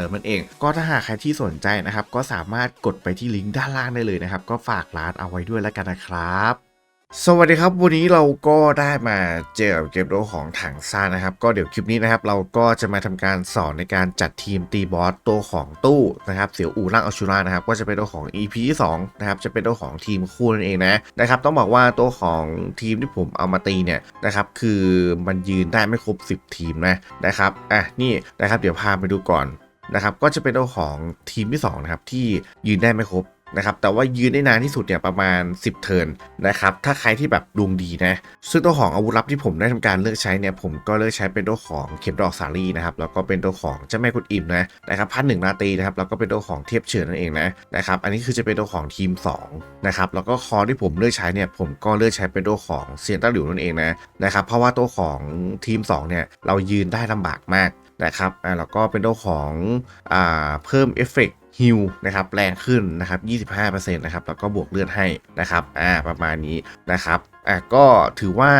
ิมนั่นเอง ก็ถ้าหากใครที่สนใจนะครับ ก็สามารถกดไปที่ลิงก์ด้านล่างได้เลยนะครับ ก็ฝากร้านเอาไว้ด้วยแล้วกันนะครับสวัสดีครับวันนี้เราก็ได้มาเจอกับเกมโดของถังซ่านะครับ ก็เดี๋ยวคลิปนี้นะครับ เราก็จะมาทำการสอนในการจัดทีมตีบอสตัวของตู้นะครับเสียวอู่ร่างอัลชูรานะครับ ก็จะเป็นตัวของ EP ที่2นะครับจะเป็นตัวของทีมคู่นั่นเองนะนะครับ ต้องบอกว่าตัวของทีมที่ผมเอามาตีเนี่ยนะครับ คือมันยืนได้ไม่ครบ 10 ทีมนะนะครับอะนี่นะครับ เดี๋ยวพาไปดูก่อน นะครับก็จะเป็นตัวของทีมที่สองนะครับที่ยืนได้ไม่ครบนะครับแต่ว่ายืนได้นานที่สุดเนี่ยประมาณ 10 เทิร์นนะครับถ้าใครที่แบบดวงดีนะซึ่งตัวของอาวุธลับที่ผมได้ทำการเลือกใช้เนี่ยผมก็เลือกใช้เป็นตัวของเข็มดอกสาลีนะครับแล้วก็เป็นตัวของเจ้าแม่กุดอิ่มนะนะครับพันหนึ่งนาตีนะครับแล้วก็เป็นตัวของเทียบเฉินนั่นเองนะนะครับอันนี้คือจะเป็นตัวของทีม2นะครับแล้วก็คอที่ผมเลือกใช้เนี่ยผมก็เลือกใช้เป็นตัวของเซียนต้าหลิวนั่นเองนะนะครับเพราะว่าตัวของทีม2เนี่ยเรายืนได้ลำบากมาก นะครับอ่าแล้วก็เป็นตัวของอ่าเพิ่มเอฟเฟกต์ฮิลนะครับแรงขึ้นนะครับ 25%นะครับแล้วก็บวกเลือดให้นะครับอ่าประมาณนี้นะครับอะก็ถือว่า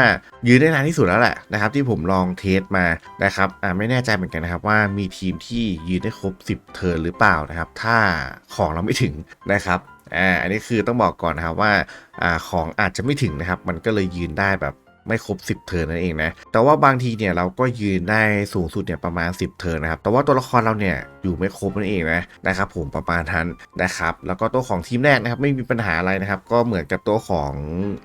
ยืนได้นานที่สุดแล้วแหละนะครับ ที่ผมลองเทสมานะครับอ่าไม่แน่ใจเหมือนกันนะครับว่ามีทีมที่ยืนได้ครบ 10 เทิร์นหรือเปล่านะครับ ถ้าของเราไม่ถึงนะครับอ่าอันนี้คือต้องบอกก่อนนะครับว่าอ่าของอาจจะไม่ถึงนะครับ มันก็เลยยืนได้แบบ ไม่ครบ 10 เทิร์นนั่นเองนะ แต่ว่าบางทีเนี่ยเราก็ยืนได้สูงสุดเนี่ยประมาณ 10 เทิร์นนะครับ แต่ว่าตัวละครเราเนี่ยอยู่ไม่ครบนั่นเองนะนะครับ ผมประมาณนั้นนะครับ แล้วก็ตัวของทีมแรกนะครับไม่มีปัญหาอะไรนะครับ ก็เหมือนกับตัวของ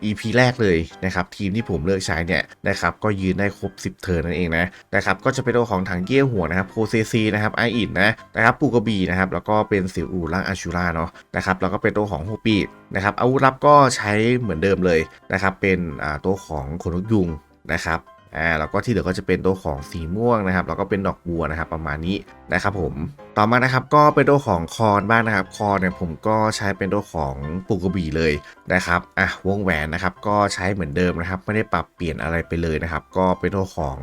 EP แรกเลยนะครับ ทีมที่ผมเลือกใช้เนี่ยนะครับ ก็ยืนได้ครบ 10 เทิร์นนั่นเองนะนะครับ ก็จะเป็นตัวของถังเกี้ยวหัวนะครับโพเซซีนะครับไออินนะนะครับปูกบีนะครับ แล้วก็เป็นสิวอูร่างอาชูราเนาะนะครับ แล้วก็เป็นตัวของโฮปีนะครับอาวุธลับก็ใช้เหมือนเดิมเลยนะครับ เป็นตัวของขนนกยุงนะครับอ่าแล้วก็ที่เหลือก็จะเป็นตัวของสีม่วงนะครับ แล้วก็เป็นดอกบัวนะครับ ประมาณนี้นะครับผม ต่อมานะครับก็เป็นตัวของคอนบ้างนะครับคอนเนี่ยผมก็ใช้เป็นตัวของปูกระบี่เลยนะครับอะวงแหวนนะครับก็ใช้เหมือนเดิมนะครับ ไม่ได้ปรับเปลี่ยนอะไรไปเลยนะครับ ก็เป็นตัวของ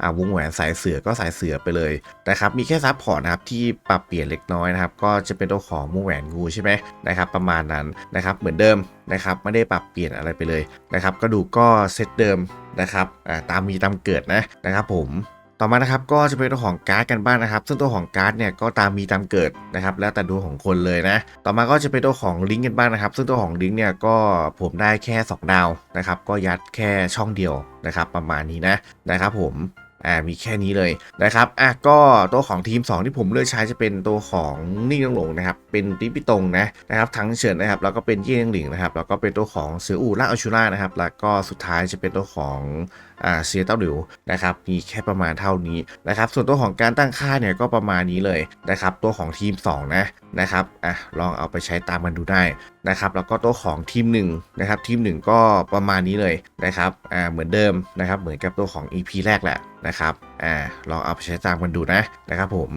อ่าวงแหวนสายเสือก็สายเสือไปเลยนะครับมีแค่ซับพอร์ตนะครับที่ปรับเปลี่ยนเล็กน้อยนะครับ ก็จะเป็นตัวของวงแหวนงูใช่ไหมนะครับประมาณนั้นนะครับเหมือนเดิมนะครับไม่ได้ปรับเปลี่ยนอะไรไปเลยนะครับกระดูกก็เซตเดิมนะครับอ่าตามมีตามเกิดนะนะครับผม ต่อมานะครับก็จะเป็นตัวของการ์ดกันบ้างนะครับ ซึ่งตัวของการ์ดเนี่ยก็ตามมีตามเกิดนะครับ แล้วแต่ดวงของคนเลยนะ ต่อมาก็จะเป็นตัวของลิงก์กันบ้างนะครับ ซึ่งตัวของลิงก์เนี่ยก็ผมได้แค่ 2 ดาวนะครับ ก็ยัดแค่ช่องเดียวนะครับ ประมาณนี้นะนะครับผม อ่ามีแค่นี้เลยนะครับอะก็ตัวของทีม 2 ที่ผมเลือกใช้จะเป็นตัวของนิ่งหลงนะครับเป็นปิปิตงนะนะครับทั้งเฉินนะครับแล้วก็เป็นเยี่ยงหลิงนะครับแล้วก็เป็นตัวของเสืออู่ล่าอัชูล่านะครับแล้วก็สุดท้ายจะเป็นตัวของอ่าเซียเต้าหลิวนะครับมีแค่ประมาณเท่านี้นะครับส่วนตัวของการตั้งค่าเนี่ยก็ประมาณนี้เลยนะครับตัวของทีม 2 นะนะครับอะลองเอาไปใช้ตามกันดูได้นะครับแล้วก็ตัวของทีม1นะครับทีม 1 ก็ประมาณนี้เลยนะครับอ่าเหมือนเดิมนะครับเหมือนกับตัวของ EP แรกแหละนะครับอ่าลองเอาไปใช้ตามกันดูนะนะครับผม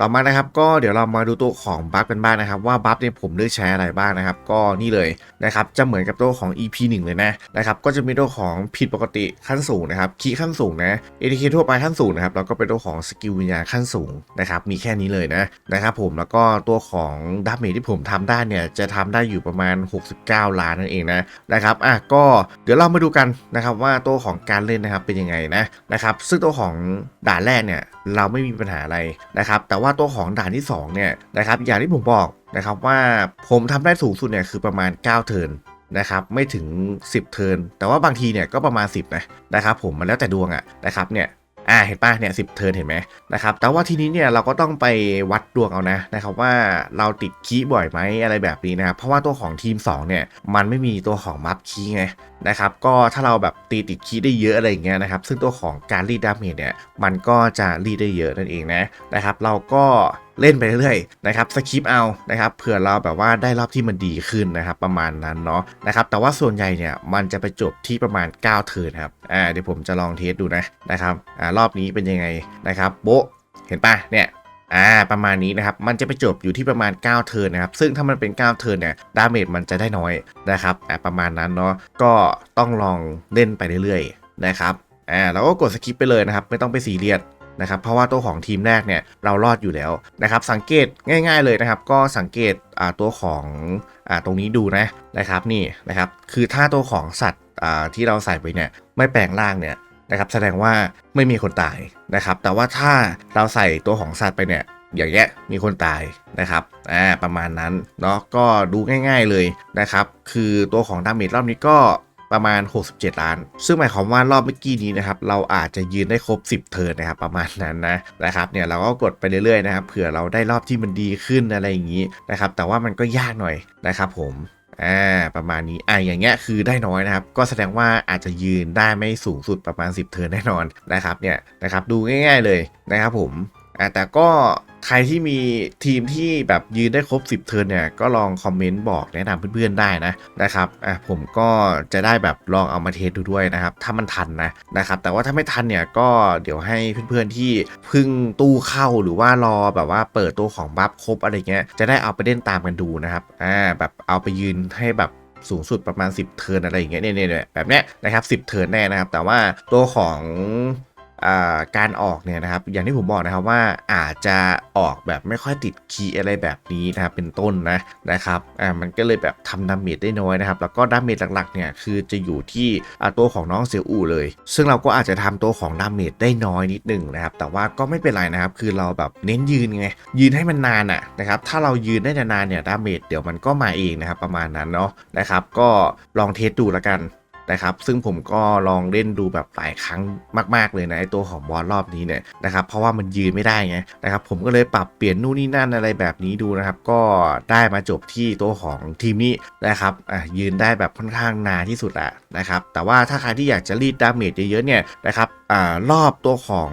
ต่อมานะครับก็เดี๋ยวเรามาดูตัวของบัฟกันบ้างนะครับ ว่าบัฟเนี่ยผมเลือกใช้อะไรบ้างนะครับ ก็นี่เลยนะครับจะเหมือนกับตัวของ EP 1 เลยนะนะครับก็จะมีตัวของผิดปกติขั้นสูงนะครับคีขั้นสูงนะ ATK ทั่วไปขั้นสูงนะครับแล้วก็เป็นตัวของสกิลวิญญาณขั้นสูงนะครับมีแค่นี้เลยนะนะครับผมแล้วก็ตัวของดาเมจที่ผมทำได้เนี่ยจะทำได้อยู่ประมาณ 69 ล้านนั่นเองนะนะครับอะก็เดี๋ยวเรามาดูกันนะครับว่าตัวของการเล่นนะครับเป็นยังไงนะนะครับซึ่งตัวของด่านแรกเนี่ยเราไม่มีปัญหาอะไรนะครับแต่ว่าาตัวของด่านที่สองเนี่ยนะครับอย่างที่ผมบอกนะครับว่าผมทำได้สูงสุดเนี่ยคือประมาณ 9 เทินนะครับไม่ถึง 10 เทินแต่ว่าบางทีเนี่ยก็ประมาณ 10นะนะครับผมมันแล้วแต่ดวงอะนะครับเนี่ย อ่าเห็นป่ะเนี่ยสิเทิร์นเห็นไหมนะครับแต่ว่าทีนี้เนี่ยเราก็ต้องไปวัดดวงเอานะนะครับว่าเราติดคีย์บ่อยไหมอะไรแบบนี้นะครับเพราะว่าตัวของทีม 2 เนี่ยมันไม่มีตัวของมัฟคีย์ไงนะครับก็ถ้าเราแบบตีติดคีย์ได้เยอะอะไรอย่างเงี้ยนะครับซึ่งตัวของการรีดดาเมจเนี่ยมันก็จะรีดได้เยอะนั่นเองนะนะครับเราก็ เล่นไปเรื่อยๆนะครับสคิปเอานะครับเผื่อเราแบบว่าได้รอบที่มันดีขึ้นนะครับประมาณนั้นเนาะนะครับแต่ว่าส่วนใหญ่เนี่ยมันจะไปจบที่ประมาณ 9 เทิร์นครับอ่าเดี๋ยวผมจะลองเทสดูนะนะครับอ่ารอบนี้เป็นยังไงนะครับโบเห็นปะเนี่ยอ่าประมาณนี้นะครับ มันจะไปจบอยู่ที่ประมาณ 9 เทิร์นนะครับ ซึ่งถ้ามันเป็น 9 เทิร์นเนี่ยดาเมจมันจะได้น้อยนะครับอ่าประมาณนั้นเนาะก็ต้องลองเล่นไปเรื่อยๆนะครับอ่าแล้วก็กดสกิปไปเลยนะครับ ไม่ต้องไปซีเรียส นะครับเพราะว่าตัวของทีมแรกเนี่ยเรารอดอยู่แล้วนะครับสังเกตง่าย ๆเลยนะครับก็สังเกตตัวของอตรงนี้ดูนะนะครับนี่นะครับคือถ้าตัวของสัตว์ที่เราใส่ไปเนี่ยไม่แปลงร่างเนี่ยนะครับแสดงว่าไม่มีคนตายนะครับแต่ว่าถ้าเราใส่ตัวของสัตว์ไปเนี่ยอย่างเงี้ยมีคนตายนะครับอ่าประมาณนั้นเนาะก็ดูง่าย ๆเลยนะครับคือตัวของดาเมจรอบนี้ก็ ประมาณ 67 ล้าน ซึ่งหมายความว่ารอบเมื่อกี้นี้นะครับเราอาจจะยืนได้ครบ 10 เทิร์นนะครับประมาณนั้นนะนะครับเนี่ยเราก็กดไปเรื่อยๆนะครับเผื่อเราได้รอบที่มันดีขึ้นอะไรอย่างนี้นะครับแต่ว่ามันก็ยากหน่อยนะครับผมอ่าประมาณนี้อ่าอย่างเงี้ยคือได้น้อยนะครับ ก็แสดงว่าอาจจะยืนได้ไม่สูงสุดประมาณ 10 เทิร์นแน่นอนนะครับเนี่ยนะครับดูง่าย ๆเลยนะครับผม แต่ก็ใครที่มีทีมที่แบบยืนได้ครบ 10 เทิร์นเนี่ย ก็ลองคอมเมนต์บอกแนะนำเพื่อนๆได้นะนะครับอะผมก็จะได้แบบลองเอามาเทสดูด้วยนะครับ ถ้ามันทันนะนะครับแต่ว่าถ้าไม่ทันเนี่ยก็เดี๋ยวให้เพื่อนๆที่พึ่งตู้เข้าหรือว่ารอแบบว่าเปิดตัวของบัฟครบอะไรเงี้ยจะได้เอาไปเล่นตามกันดูนะครับอ่าแบบเอาไปยืนให้แบบสูงสุดประมาณ 10 เทิร์นอะไรอย่างเงี้ยเนี่ยเนี่ยแบบเนี้ยนะครับ10 เทิร์นแน่นะครับ แต่ว่าตัวของ การออกเนี่ยนะครับอย่างที่ผมบอกนะครับว่าอาจจะออกแบบไม่ค่อยติดคีย์อะไรแบบนี้นะครับเป็นต้นนะนะครับอ่ามันก็เลยแบบทำดาเมจได้น้อยนะครับแล้วก็ดาเมจหลักๆเนี่ยคือจะอยู่ที่ตัวของน้องเซียวอูเลย ซึ่งเราก็อาจจะทำตัวของดาเมจได้น้อยนิดนึงนะครับแต่ว่าก็ไม่เป็นไรนะครับคือเราแบบเน้นยืนไงยืนให้มันนานอะนะครับถ้าเรายืนได้นานๆเนี่ยดาเมจเดี๋ยวมันก็มาเองนะครับประมาณนั้นเนาะนะครับก็ลองเทสดูแล้วกัน นะครับ ซึ่งผมก็ลองเล่นดูแบบหลายครั้งมาก ๆ เลยนะไอตัวของบอสรอบนี้เนี่ยนะครับ เพราะว่ามันยืนไม่ได้ไงนะครับ ผมก็เลยปรับเปลี่ยนนู่นนี่นั่นอะไรแบบนี้ดูนะครับ ก็ได้มาจบที่ตัวของทีมนี้นะครับอะยืนได้แบบค่อนข้างนานที่สุดอะนะครับ แต่ว่าถ้าใครที่อยากจะรีดดาเมจเยอะๆเนี่ยนะครับอ่ารอบตัวของ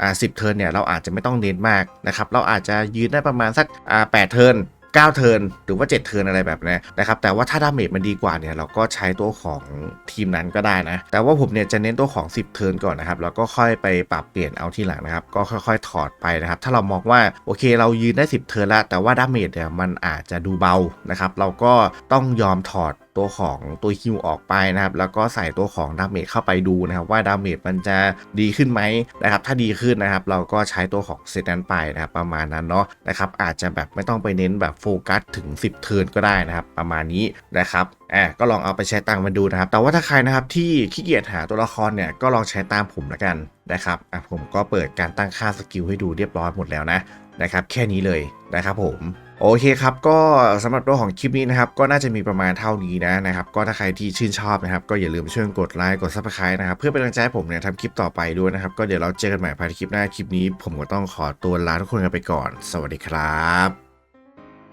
อ่าสิบเทิร์นเนี่ยเราอาจจะไม่ต้องเน้นมากนะครับ เราอาจจะยืนได้ประมาณสักอ่าแปดเทิร์น 9 เทิร์นหรือว่า 7 เทิร์นอะไรแบบนี้นะครับแต่ว่าถ้าดาเมจมันดีกว่าเนี่ยเราก็ใช้ตัวของทีมนั้นก็ได้นะ แต่ว่าผมเนี่ยจะเน้นตัวของ 10 เทิร์นก่อนนะครับแล้วก็ค่อยไปปรับเปลี่ยนเอาทีหลังนะครับ ก็ค่อย ๆ ถอดไปนะครับ ถ้าเรามองว่าโอเคเรายืนได้ 10 เทิร์นแล้วแต่ว่าดาเมจเนี่ยมันอาจจะดูเบานะครับเราก็ต้องยอมถอด ตัวของตัวฮิวออกไปนะครับ แล้วก็ใส่ตัวของดาเมจเข้าไปดูนะครับ ว่าดาเมจมันจะดีขึ้นไหมนะครับ ถ้าดีขึ้นนะครับ เราก็ใช้ตัวของเซตนั้นไปนะครับ ประมาณนั้นเนาะนะครับ อาจจะแบบไม่ต้องไปเน้นแบบโฟกัสถึง 10 เทิร์นก็ได้นะครับ ประมาณนี้นะครับอะก็ลองเอาไปใช้ตังมาดูนะครับ แต่ว่าถ้าใครนะครับที่ขี้เกียจหาตัวละครเนี่ยก็ลองใช้ตามผมละกันนะครับอะผมก็เปิดการตั้งค่าสกิลให้ดูเรียบร้อยหมดแล้วนะนะครับ แค่นี้เลยนะครับผม โอเคครับก็สำหรับตัวของคลิปนี้นะครับก็น่าจะมีประมาณเท่านี้นะนะครับก็ถ้าใครที่ชื่นชอบนะครับก็อย่าลืมช่วยกดไลค์กดซับสไครต์นะครับเพื่อเป็นกำลังใจให้ผมเนี่ยทำคลิปต่อไปด้วยนะครับก็เดี๋ยวเราเจอกันใหม่ภายในคลิปหน้าคลิปนี้ ผมก็ต้องขอตัวลาทุกคนกันไปก่อน สวัสดีครับ